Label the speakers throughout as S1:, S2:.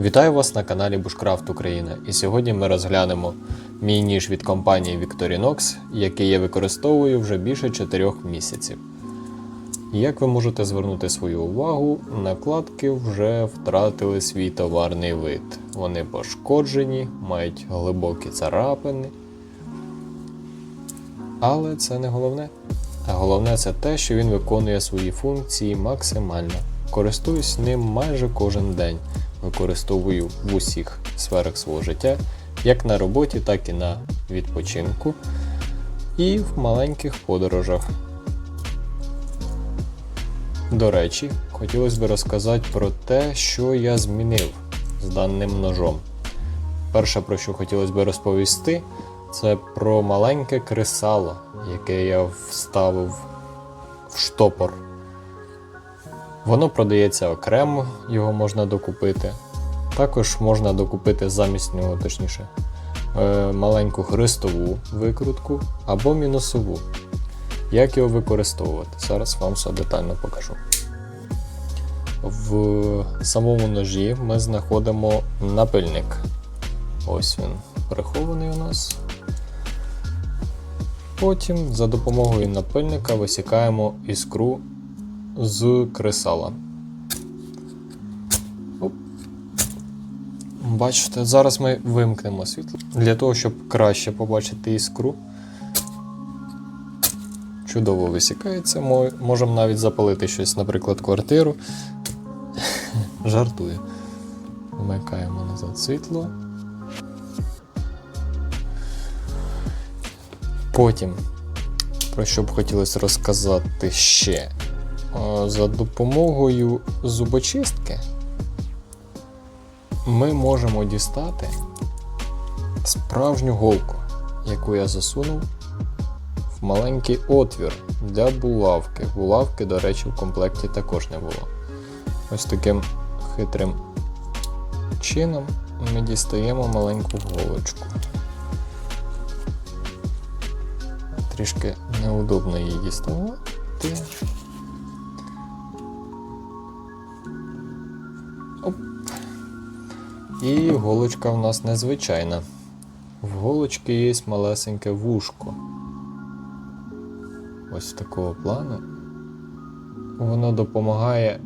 S1: Вітаю вас на каналі Bushcraft Україна. І сьогодні ми розглянемо мій ніж від компанії Victorinox, який я використовую вже більше 4 місяців. Як ви можете звернути свою увагу, накладки вже втратили свій товарний вид. Вони пошкоджені, мають глибокі царапини. Але це не головне. А головне це те, що він виконує свої функції максимально. Користуюсь ним майже кожен день. Використовую в усіх сферах свого життя, як на роботі, так і на відпочинку, і в маленьких подорожах. До речі, хотілося б розказати про те, що я змінив з даним ножом. Перше, про що хотілося б розповісти, це про маленьке кресало, яке я вставив в штопор. Воно продається окремо, його можна докупити. Також можна докупити замість нього, точніше, е, маленьку хрестову викрутку або мінусову. Як його використовувати? Зараз вам все детально покажу. В самому ножі ми знаходимо напильник. Ось він прихований у нас. Потім за допомогою напильника висікаємо іскру з кресала. Бачите, зараз ми вимкнемо світло для того, щоб краще побачити іскру. Чудово висікається, можемо навіть запалити щось, наприклад, квартиру. Жартую. Вмикаємо назад світло. Потім, про що б хотілося розказати ще. За допомогою зубочистки ми можемо дістати справжню голку, яку я засунув в маленький отвір для булавки. Булавки, до речі, в комплекті також не було. Ось таким хитрим чином ми дістаємо маленьку голочку. Трішки неудобно її діставати. І голочка в нас незвичайна. В голочки є малесеньке вушко. Ось такого плану. Воно допомагає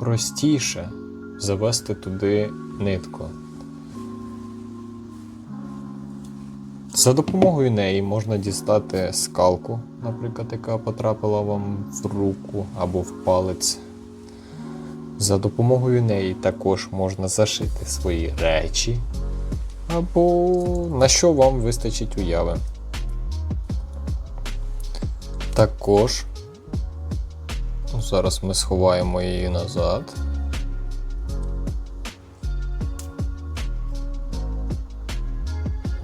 S1: простіше завести туди нитку. За допомогою неї можна дістати скалку, наприклад, яка потрапила вам в руку або в палець. За допомогою неї також можна зашити свої речі, або на що вам вистачить уяви. Також зараз ми сховаємо її назад.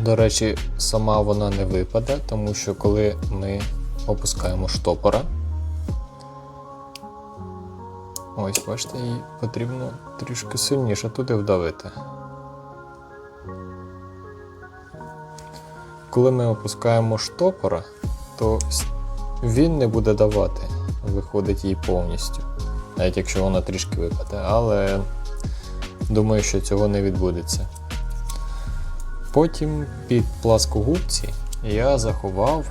S1: До речі, сама вона не випаде, тому що коли ми опускаємо штопора, ось бачите, її потрібно трішки сильніше туди вдавити. Коли ми опускаємо штопора, то він не буде давати, виходить їй повністю. Навіть якщо вона трішки випаде, але думаю, що цього не відбудеться. Потім під пласкогубці я заховав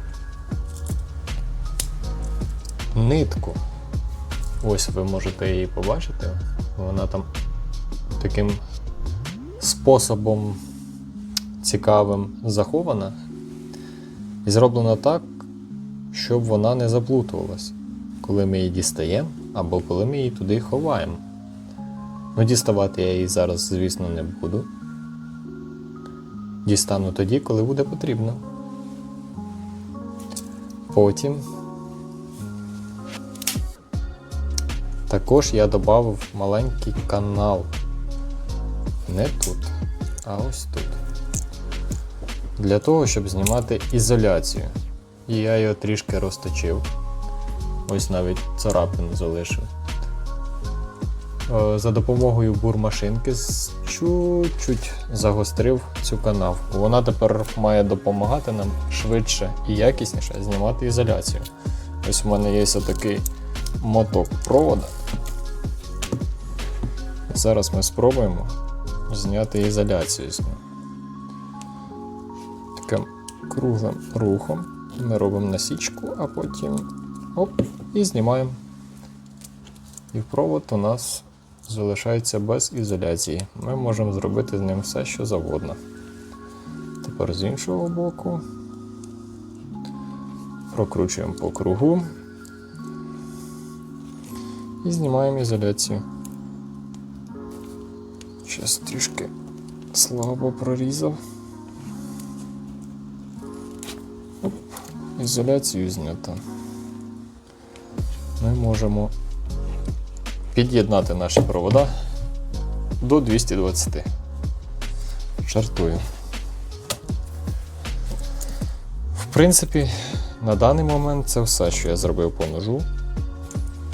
S1: нитку. Ось ви можете її побачити. Вона там таким способом цікавим захована. І зроблено так, щоб вона не заплутувалась, коли ми її дістаємо або коли ми її туди ховаємо. Ну, діставати я її зараз, звісно, не буду. Дістану тоді, коли буде потрібно. Потім також я додав маленький канал. Не тут, а ось тут. Для того, щоб знімати ізоляцію. І я його трішки розточив. Ось навіть царапину залишив. Е, За допомогою бурмашинки чуть-чуть загострив цю канавку. Вона тепер має допомагати нам швидше і якісніше знімати ізоляцію. Ось в мене є такий моток провода. Зараз ми спробуємо зняти ізоляцію з нього. Таким круглим рухом ми робимо насічку, а потім оп, і знімаємо. І провод у нас залишається без ізоляції. Ми можемо зробити з ним все, що завгодно. Тепер з іншого боку прокручуємо по кругу і знімаємо ізоляцію. Зараз трішки слабо прорізав. Оп, ізоляцію знято. Ми можемо під'єднати наші провода до 220. Жартую. В принципі, на даний момент це все, що я зробив по ножу.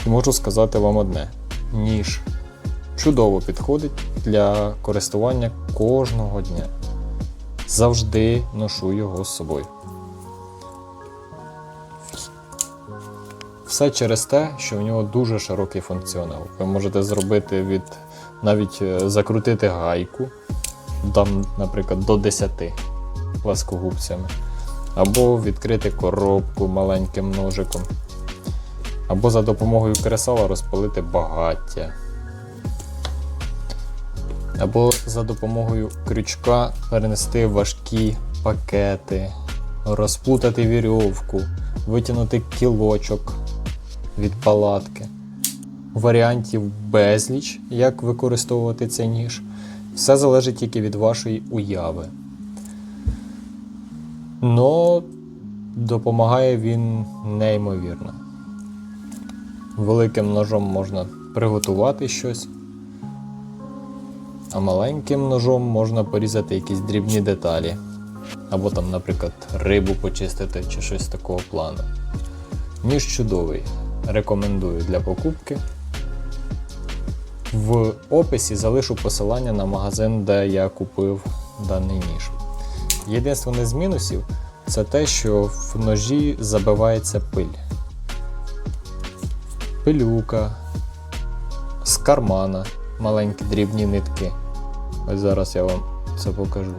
S1: І можу сказати вам одне: ніж чудово підходить для користування кожного дня. Завжди ношу його з собою. Все через те, що в нього дуже широкий функціонал. Ви можете зробити від навіть е, закрутити гайку, там, наприклад, до 10 пласкогубцями, або відкрити коробку маленьким ножиком, або за допомогою кресала розпалити багаття. Або за допомогою крючка перенести важкі пакети, розплутати вірьовку, витягнути кілочок від палатки. Варіантів безліч, як використовувати цей ніж. Все залежить тільки від вашої уяви. Но допомагає він неймовірно. Великим ножом можна приготувати щось, а маленьким ножом можна порізати якісь дрібні деталі. Або там, наприклад, рибу почистити чи щось такого плану. Ніж чудовий. Рекомендую для покупки. В описі залишу посилання на магазин, де я купив даний ніж. Єдине з мінусів це те, що в ножі забивається пиль. Пилюка, з кармана, маленькі дрібні нитки. Ось зараз я вам це покажу.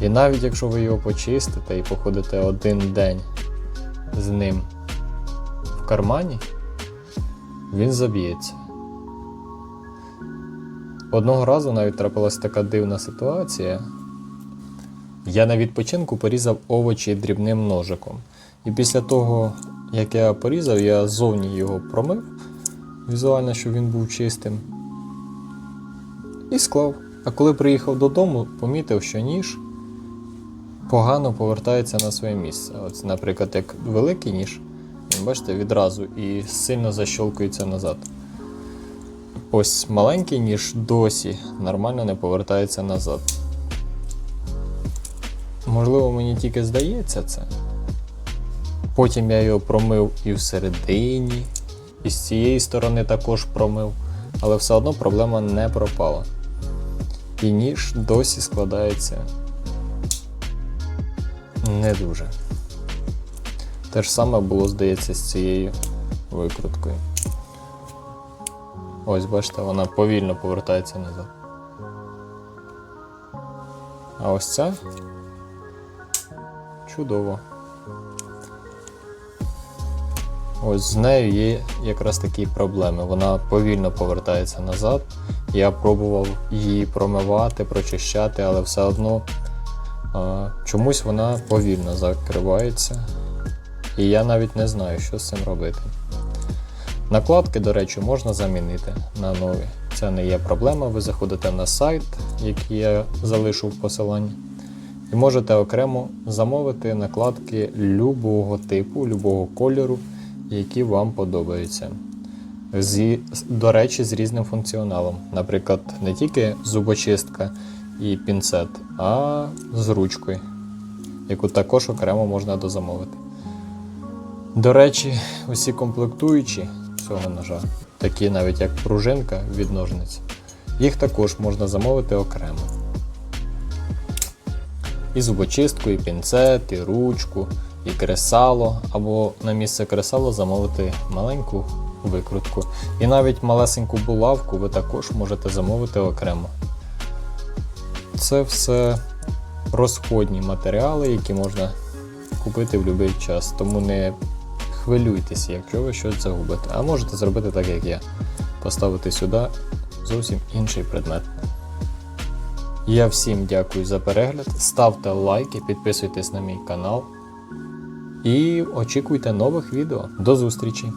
S1: І навіть якщо ви його почистите і походите один день з ним в кармані, він заб'ється. Одного разу навіть трапилася така дивна ситуація. Я на відпочинку порізав овочі дрібним ножиком. І після того, як я порізав, я зовні його промив, візуально, щоб він був чистим. І склав. А коли приїхав додому, помітив, що ніж погано повертається на своє місце. От, наприклад, як великий ніж, бачите, відразу і сильно защолкується назад. Ось маленький ніж досі нормально не повертається назад. Можливо, мені тільки здається це. Потім я його промив і всередині, і з цієї сторони також промив, але все одно проблема не пропала. І ніж досі складається не дуже. Те ж саме було, здається, з цією викруткою. Ось, бачите, вона повільно повертається назад. А ось ця чудово. Ось з нею є якраз такі проблеми. Вона повільно повертається назад. Я пробував її промивати, прочищати, але все одно а, чомусь вона повільно закривається. І я навіть не знаю, що з цим робити. Накладки, до речі, можна замінити на нові. Це не є проблема. Ви заходите на сайт, який я залишу в посиланні, і можете окремо замовити накладки любого типу, любого кольору, які вам подобаються. Зі, до речі, з різним функціоналом. Наприклад, не тільки зубочистка і пінцет, а з ручкою, яку також окремо можна дозамовити. До речі, усі комплектуючі цього ножа, такі навіть як пружинка від ножниць, їх також можна замовити окремо. І зубочистку, і пінцет, і ручку, і кресало, або на місце кресала замовити маленьку викрутку. І навіть малесеньку булавку ви також можете замовити окремо. це все розходні матеріали, які можна купити в будь-який час. Тому не хвилюйтеся, якщо ви щось загубите. А можете зробити так, як я. Поставити сюди зовсім інший предмет. Я всім дякую за перегляд. Ставте лайки, підписуйтесь на мій канал. І очікуйте нових відео. До зустрічі!